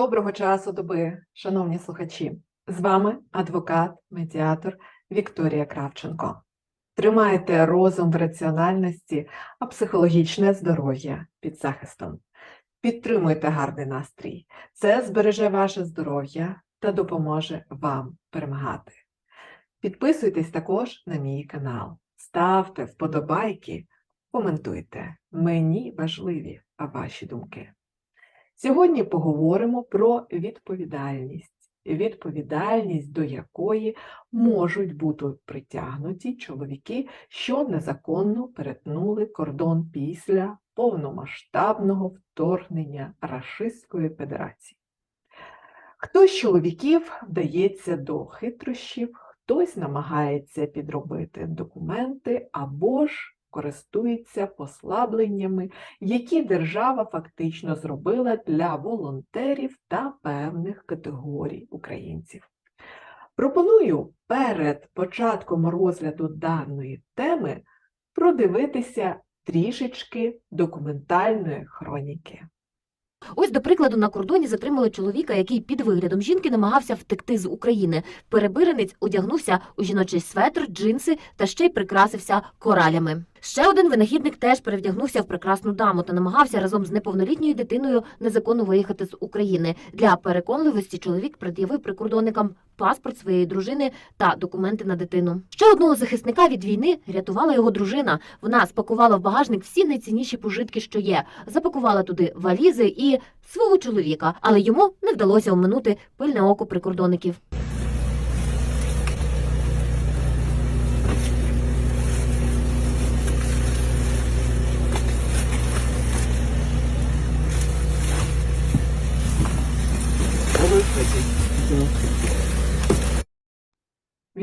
Доброго часу доби, шановні слухачі! З вами адвокат, медіатор Вікторія Кравченко. Тримайте розум в раціональності, а психологічне здоров'я під захистом. Підтримуйте гарний настрій. Це збереже ваше здоров'я та допоможе вам перемагати. Підписуйтесь також на мій канал, ставте вподобайки, коментуйте. Мені важливі ваші думки. Сьогодні поговоримо про відповідальність, відповідальність до якої можуть бути притягнуті чоловіки, що незаконно перетнули кордон після повномасштабного вторгнення Рашистської Федерації. Хтось з чоловіків вдається до хитрощів, хтось намагається підробити документи або ж користується послабленнями, які держава фактично зробила для волонтерів та певних категорій українців. Пропоную перед початком розгляду даної теми продивитися трішечки документальної хроніки. Ось, до прикладу, на кордоні затримали чоловіка, який під виглядом жінки намагався втекти з України. Перебиренець одягнувся у жіночий светр, джинси та ще й прикрасився коралями. Ще один винахідник теж перевдягнувся в прекрасну даму та намагався разом з неповнолітньою дитиною незаконно виїхати з України. Для переконливості чоловік пред'явив прикордонникам паспорт своєї дружини та документи на дитину. Ще одного захисника від війни рятувала його дружина. Вона спакувала в багажник всі найцінніші пожитки, що є, запакувала туди валізи і свого чоловіка, але йому не вдалося оминути пильне око прикордонників.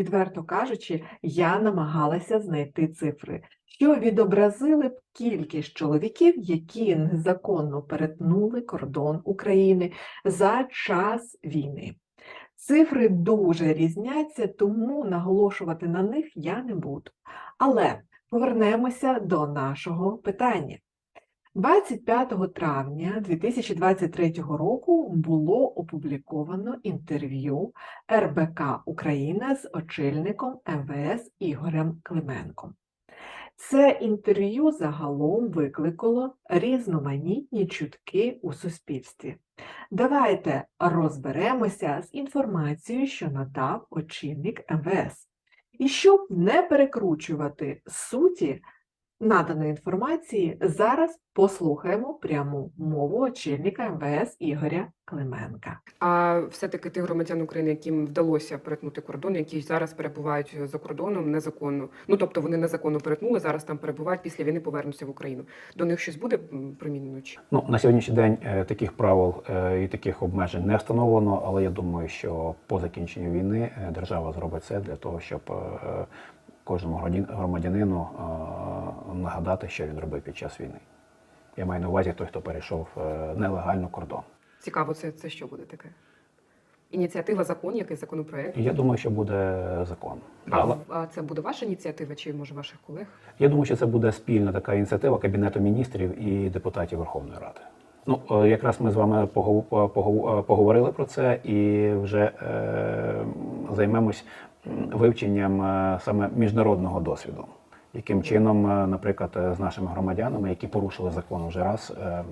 Відверто кажучи, я намагалася знайти цифри, що відобразили б кількість чоловіків, які незаконно перетнули кордон України за час війни. Цифри дуже різняться, тому наголошувати на них я не буду. Але повернемося до нашого питання. 25 травня 2023 року було опубліковано інтерв'ю РБК Україна з очільником МВС Ігорем Клименком. Це інтерв'ю загалом викликало різноманітні чутки у суспільстві. Давайте розберемося з інформацією, що надав очільник МВС. І щоб не перекручувати суті наданої інформації, зараз послухаємо пряму мову очільника МВС Ігоря Клименка. А все-таки тих громадян України, яким вдалося перетнути кордон, які зараз перебувають за кордоном незаконно. Ну тобто вони незаконно перетнули, зараз там перебувають після війни, повернуться в Україну. До них щось буде примінено? чи? Ну, на сьогоднішній день е, таких правил е, і таких обмежень не встановлено, але я думаю, що по закінченню війни е, держава зробить все для того, щоб кожному громадян- громадянину нагадати, що він робив під час війни. Я маю на увазі той, хто перейшов е, нелегально кордон. Цікаво, це, це що буде таке? Ініціатива закон, якийсь законопроект. Я думаю, що буде закон. А, Але а це буде ваша ініціатива чи може ваших колег? Я думаю, що це буде спільна така ініціатива Кабінету міністрів і депутатів Верховної Ради. Ну, е, якраз ми з вами е, поговорили про це і вже е, займемось вивченням саме міжнародного досвіду. Яким чином, е, наприклад, е, з нашими громадянами, які порушили закон вже раз, е,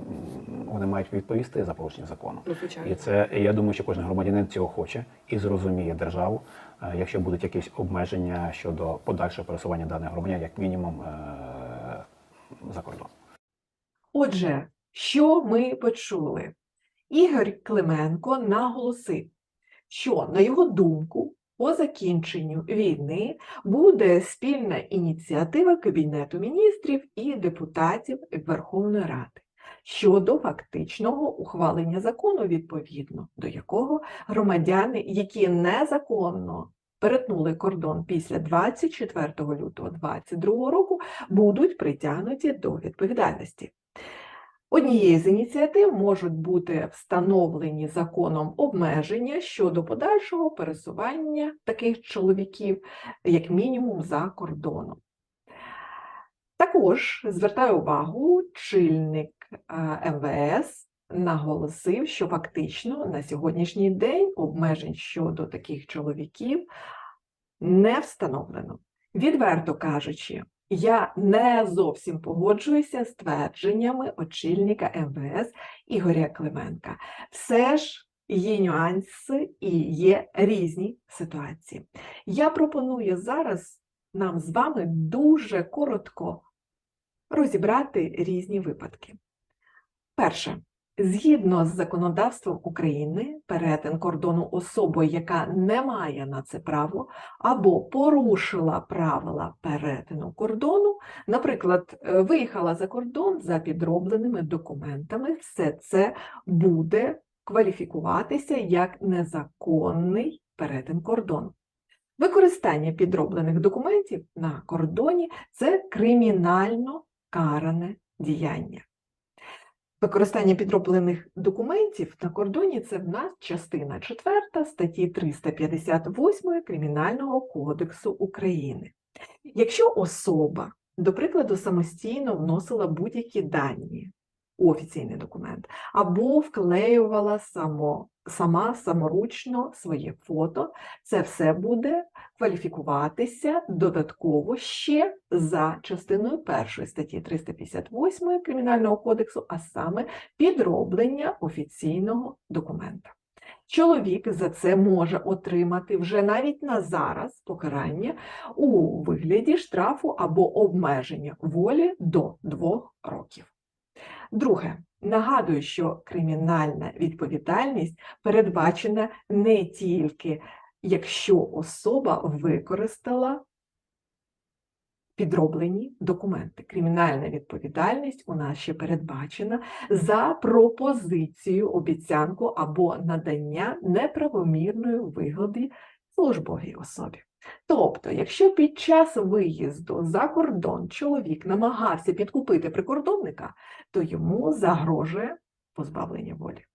вони мають відповісти за порушення закону. Ну, звичайно. І це я думаю, що кожен громадянин цього хоче і зрозуміє державу, якщо будуть якісь обмеження щодо подальшого пересування даних громадян, як мінімум за кордон. Отже, що ми почули? Ігор Клименко наголосив, що, на його думку, по закінченню війни буде спільна ініціатива Кабінету міністрів і депутатів Верховної Ради щодо фактичного ухвалення закону, відповідно до якого громадяни, які незаконно перетнули кордон після 24 лютого 2022 року, будуть притягнуті до відповідальності. Однією з ініціатив можуть бути встановлені законом обмеження щодо подальшого пересування таких чоловіків, як мінімум, за кордоном. Також звертаю увагу, чільник е, МВС наголосив, що фактично на сьогоднішній день обмежень щодо таких чоловіків не встановлено. Відверто кажучи, я не зовсім погоджуюся з твердженнями очільника МВС Ігоря Клименка. Все ж є нюанси і є різні ситуації. Я пропоную зараз нам з вами дуже коротко розібрати різні випадки. Перше. Згідно з законодавством України, перетин кордону особою, яка не має на це право, або порушила правила перетину кордону, наприклад, е, виїхала за кордон за підробленими документами, все це буде кваліфікуватися як незаконний перетин кордону. Використання підроблених документів на кордоні це кримінально каране діяння. Використання підроблених документів на кордоні це в нас частина 4 статті 358 Кримінального кодексу України. Якщо особа, до прикладу, самостійно вносила будь-які дані у офіційний документ, або вклеювала само, сама саморучно своє фото, це все буде кваліфікуватися додатково ще за частиною 1 статті 358 Кримінального кодексу, а саме підроблення офіційного документа. Чоловік за це може отримати вже навіть на зараз покарання у вигляді штрафу або обмеження волі до 2 років. Друге, нагадую, що кримінальна відповідальність передбачена не тільки якщо особа використала підроблені документи. Кримінальна відповідальність у нас ще передбачена за пропозицію, обіцянку або надання неправомірної вигоди службовій особі. Тобто, якщо під час виїзду за кордон чоловік намагався підкупити прикордонника, то йому загрожує позбавлення волі.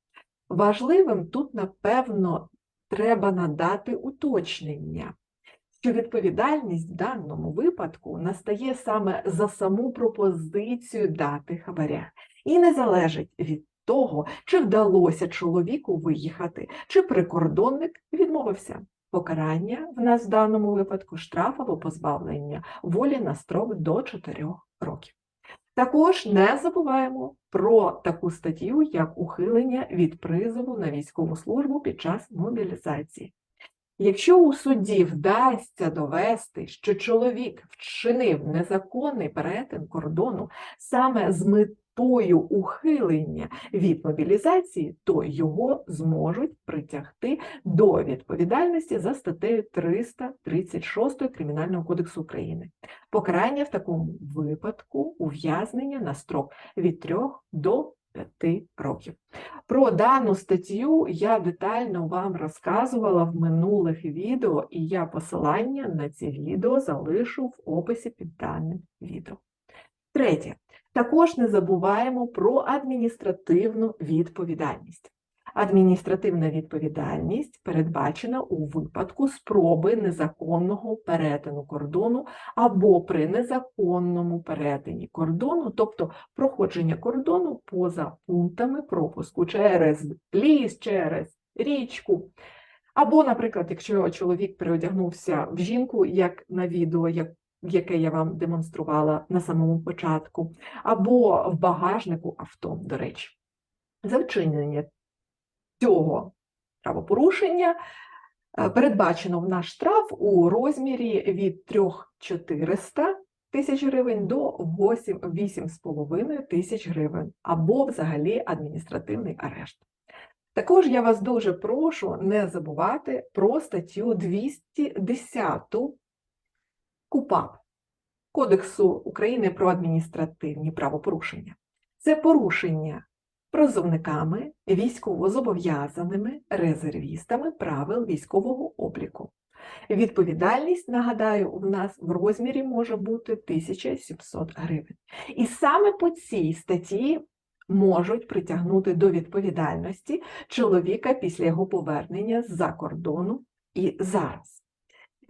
Важливим тут, напевно, треба надати уточнення, що відповідальність в даному випадку настає саме за саму пропозицію дати хабаря і не залежить від того, чи вдалося чоловіку виїхати, чи прикордонник відмовився. Покарання в нас в даному випадку штраф або позбавлення волі на строк до 4 років. Також не забуваємо про таку статтю, як ухилення від призову на військову службу під час мобілізації. Якщо у суді вдасться довести, що чоловік вчинив незаконний перетин кордону саме з метою ухилення від мобілізації, то його зможуть притягти до відповідальності за статтею 336 Кримінального кодексу України. Покарання в такому випадку ув'язнення на строк від 3 до 5 років. Про дану статтю я детально вам розказувала в минулих відео, і я посилання на ці відео залишу в описі під даним відео. Третє. Також не забуваємо про адміністративну відповідальність. Адміністративна відповідальність передбачена у випадку спроби незаконного перетину кордону або при незаконному перетині кордону, тобто проходження кордону поза пунктами пропуску через ліс, через річку. Або, наприклад, якщо чоловік переодягнувся в жінку, як на відео, як яке я вам демонструвала на самому початку, або в багажнику авто, до речі. За вчинення цього правопорушення е, передбачено в наш штраф у розмірі від 3400 тисяч гривень до 8,5 тисяч гривень, або взагалі адміністративний арешт. Також я вас дуже прошу не забувати про статтю 210 КУПАП Кодексу України про адміністративні правопорушення. Це порушення призовниками, військовозобов'язаними, резервістами правил військового обліку. Відповідальність, нагадаю, в нас в розмірі може бути 1700 гривень. І саме по цій статті можуть притягнути до відповідальності чоловіка після його повернення з-за кордону і зараз.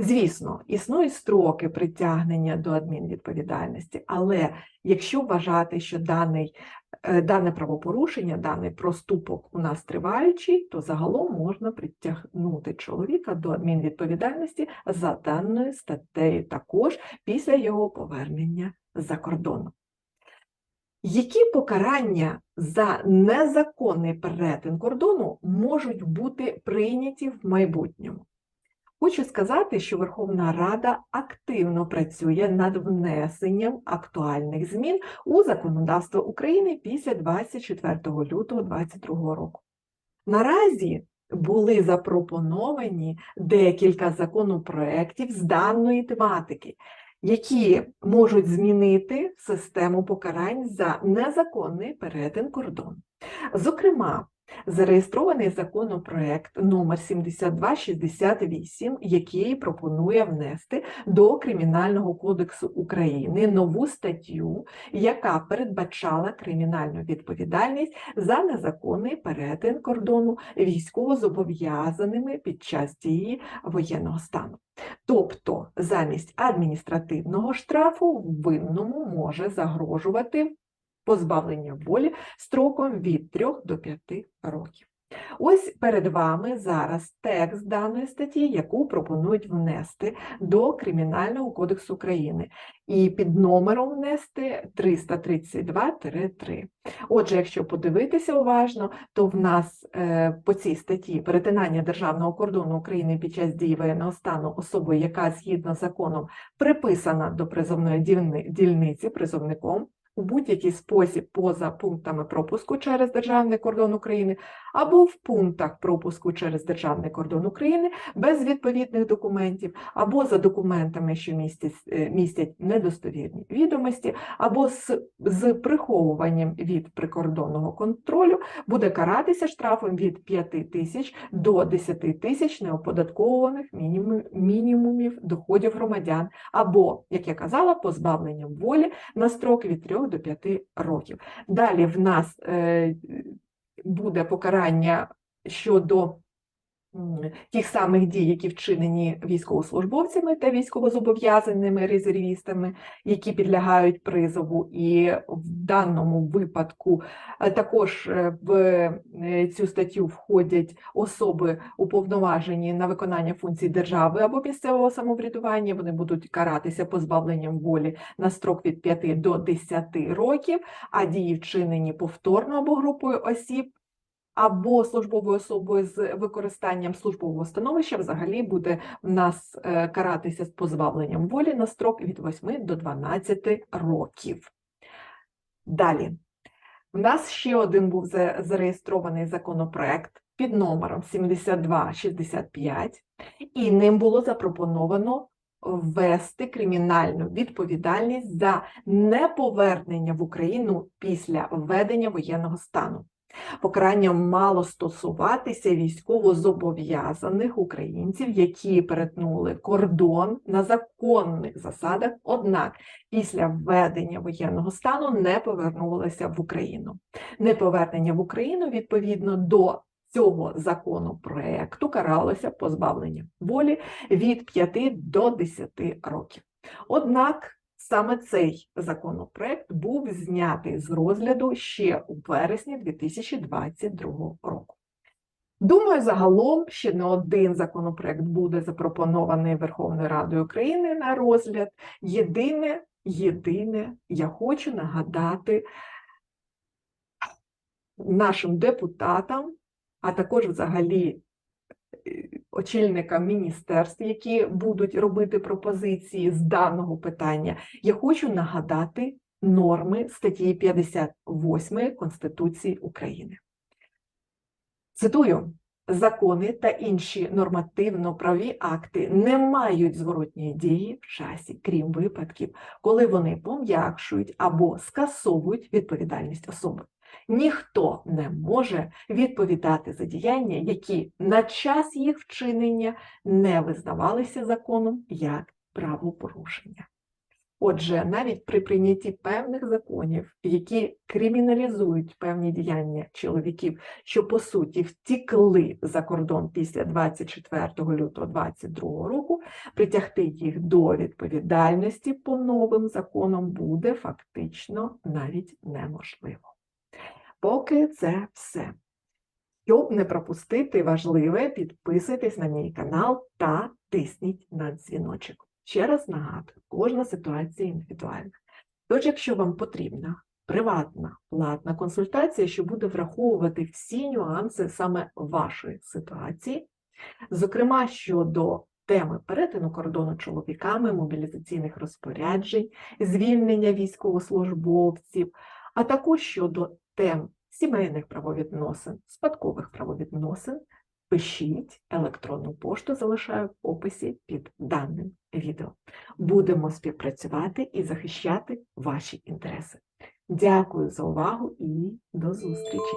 Звісно, існують строки притягнення до адмінвідповідальності, але якщо вважати, що даний, е, дане правопорушення, даний проступок у нас триваючий, то загалом можна притягнути чоловіка до адмінвідповідальності за даною статтею також після його повернення за кордону. Які покарання за незаконний перетин кордону можуть бути прийняті в майбутньому? Хочу сказати, що Верховна Рада активно працює над внесенням актуальних змін у законодавство України після 24 лютого 2022 року. Наразі були запропоновані декілька законопроєктів з даної тематики, які можуть змінити систему покарань за незаконний перетин кордону. Зокрема, зареєстрований законопроект номер 7268, який пропонує внести до Кримінального кодексу України нову статтю, яка передбачала кримінальну відповідальність за незаконний перетин кордону військовозобов'язаними під час дії воєнного стану. Тобто замість адміністративного штрафу винному може загрожувати позбавлення волі строком від 3 до 5 років. Ось перед вами зараз текст даної статті, яку пропонують внести до Кримінального кодексу України, і під номером внести 332-3. Отже, якщо подивитися уважно, то в нас е, по цій статті перетинання державного кордону України під час дії воєнного стану особою, яка згідно законом приписана до призовної дільниці призовником, у будь-який спосіб поза пунктами пропуску через державний кордон України або в пунктах пропуску через державний кордон України без відповідних документів, або за документами, що містять, е, містять недостовірні відомості, або з, з приховуванням від прикордонного контролю, буде каратися штрафом від 5 тисяч до 10 тисяч неоподатковуваних мінімум- мінімумів доходів громадян, або, як я казала, позбавленням волі на строк від 3 до 5 років. Далі в нас е, буде покарання щодо тих самих дій, які вчинені військовослужбовцями та військовозобов'язаними резервістами, які підлягають призову, і в даному випадку е, також е, в е, цю статтю входять особи, уповноважені на виконання функцій держави або місцевого самоврядування. Вони будуть каратися позбавленням волі на строк від 5 до 10 років, а дії вчинені повторно або групою осіб. Або службовою особою з використанням службового становища взагалі буде в нас е, каратися з позбавленням волі на строк від 8 до 12 років. Далі. В нас ще один був зареєстрований законопроект під номером 7265, і ним було запропоновано ввести кримінальну відповідальність за неповернення в Україну після введення воєнного стану. Покарання мало стосуватися військовозобов'язаних українців, які перетнули кордон на законних засадах, однак після введення воєнного стану не повернулися в Україну. Неповернення в Україну відповідно до цього законопроекту каралося позбавленням волі від 5 до 10 років. Однак саме цей законопроект був знятий з розгляду ще у вересні 2022 року. Думаю, загалом ще не один законопроект буде запропонований Верховною Радою України на розгляд. Єдине, єдине, я хочу нагадати нашим депутатам, а також взагалі очільникам міністерств, які будуть робити пропозиції з даного питання, я хочу нагадати норми статті 58 Конституції України. Цитую. Закони та інші нормативно-праві акти не мають зворотньої дії в часі, крім випадків, коли вони пом'якшують або скасовують відповідальність особи. Ніхто не може відповідати за діяння, які на час їх вчинення не визнавалися законом як правопорушення. Отже, навіть при прийнятті певних законів, які криміналізують певні діяння чоловіків, що по суті втікли за кордон після 24 лютого 2022 року, притягти їх до відповідальності по новим законам буде фактично навіть неможливо. Поки це все. Щоб не пропустити важливе, підписуйтесь на мій канал та тисніть на дзвіночок. Ще раз нагадую, кожна ситуація індивідуальна. Тож, якщо вам потрібна приватна платна консультація, що буде враховувати всі нюанси саме вашої ситуації, зокрема щодо теми перетину кордону чоловіками, мобілізаційних розпоряджень, звільнення військовослужбовців, а також щодо тем сімейних правовідносин, спадкових правовідносин, пишіть електронну пошту, залишаю в описі під даним відео. Будемо співпрацювати і захищати ваші інтереси. Дякую за увагу і до зустрічі!